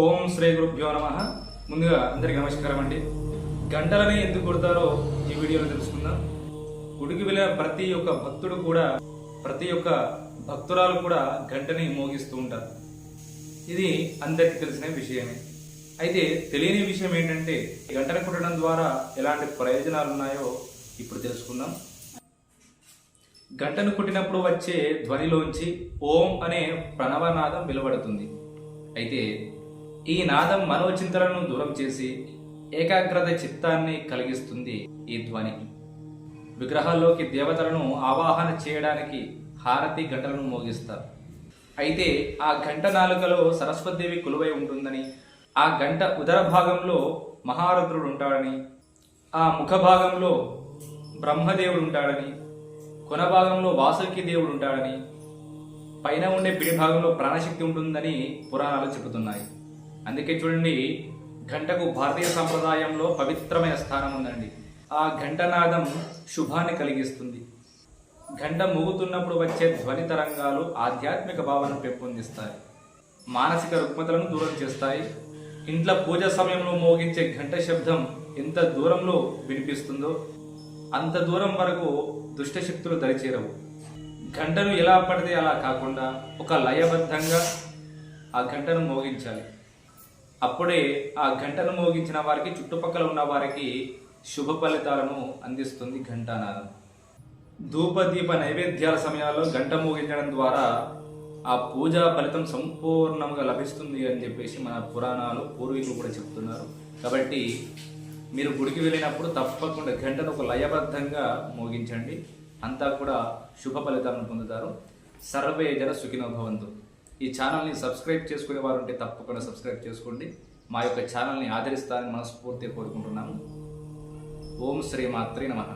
ఓం శ్రీ గురుభ్యో నమ. ముందుగా అందరికి నమస్కారం అండి. గంటలని ఎందుకు కొడతారో ఈ వీడియోలో తెలుసుకుందాం. గుడికి వెళ్ళిన ప్రతి ఒక్క భక్తుడు కూడా ప్రతి ఒక్క భక్తురాలు కూడా గంటని మోగిస్తూ ఉంటారు. ఇది అందరికీ తెలిసిన విషయమే. అయితే తెలియని విషయం ఏంటంటే గంటను గంటని కొట్టడం ద్వారా ఎలాంటి ప్రయోజనాలు ఉన్నాయో ఇప్పుడు తెలుసుకుందాం. గంటను కొట్టినప్పుడు వచ్చే ధ్వనిలోంచి ఓం అనే ప్రణవనాదం వెలువడుతుంది. అయితే ఈ నాదం మనోచింతలను దూరం చేసి ఏకాగ్రత చిత్తాన్ని కలిగిస్తుంది ఈ ధ్వని. విగ్రహాల్లోకి దేవతలను ఆవాహన చేయడానికి హారతి గంటలను మోగిస్తారు. అయితే ఆ గంట నాలుకలో సరస్వతిదేవి కొలువై ఉంటుందని ఆ గంట ఉదర భాగంలో మహారుద్రుడు ఉంటాడని ఆ ముఖ భాగంలో బ్రహ్మదేవుడు ఉంటాడని కొన భాగంలో వాసుకి దేవుడు ఉంటాడని పైన ఉండే పిడి భాగంలో ప్రాణశక్తి ఉంటుందని పురాణాలు చెబుతున్నాయి. అందుకే చూడండి గంటకు భారతీయ సంప్రదాయంలో పవిత్రమైన స్థానం ఉందండి. ఆ ఘంటనాదం శుభాన్ని కలిగిస్తుంది. గంట మోగుతున్నప్పుడు వచ్చే ధ్వని తరంగాలు ఆధ్యాత్మిక భావనను పెంపొందిస్తాయి. మానసిక రుగ్మతలను దూరం చేస్తాయి. ఇంట్లో పూజ సమయంలో మోగించే ఘంట శబ్దం ఎంత దూరంలో వినిపిస్తుందో అంత దూరం వరకు దుష్టశక్తులు దరిచేరవు. గంటను ఎలా పడితే అలా కాకుండా ఒక లయబద్ధంగా ఆ గంటను మోగించాలి. అప్పుడే ఆ గంటను మోగించిన వారికి చుట్టుపక్కల ఉన్న వారికి శుభ ఫలితాలను అందిస్తుంది ఘంటానాదం. ధూప దీప నైవేద్యాల సమయాల్లో గంట మోగించడం ద్వారా ఆ పూజా ఫలితం సంపూర్ణంగా లభిస్తుంది అని చెప్పేసి మన పురాణాలు పూర్వీకులు కూడా చెప్తున్నారు. కాబట్టి మీరు గుడికి వెళ్ళినప్పుడు తప్పకుండా గంటను ఒక లయబద్ధంగా మోగించండి. అంతా కూడా శుభ ఫలితాలను పొందుతారు. సర్వే జన సుఖినో భవంతు. ఈ ఛానల్ని సబ్స్క్రైబ్ చేసుకునే వారు ఉంటే తప్పకుండా సబ్స్క్రైబ్ చేసుకోండి. మా యొక్క ఛానల్ని ఆదరిస్తారని మనస్ఫూర్తిగా కోరుకుంటున్నాము. ఓం శ్రీ మాత్రే నమః.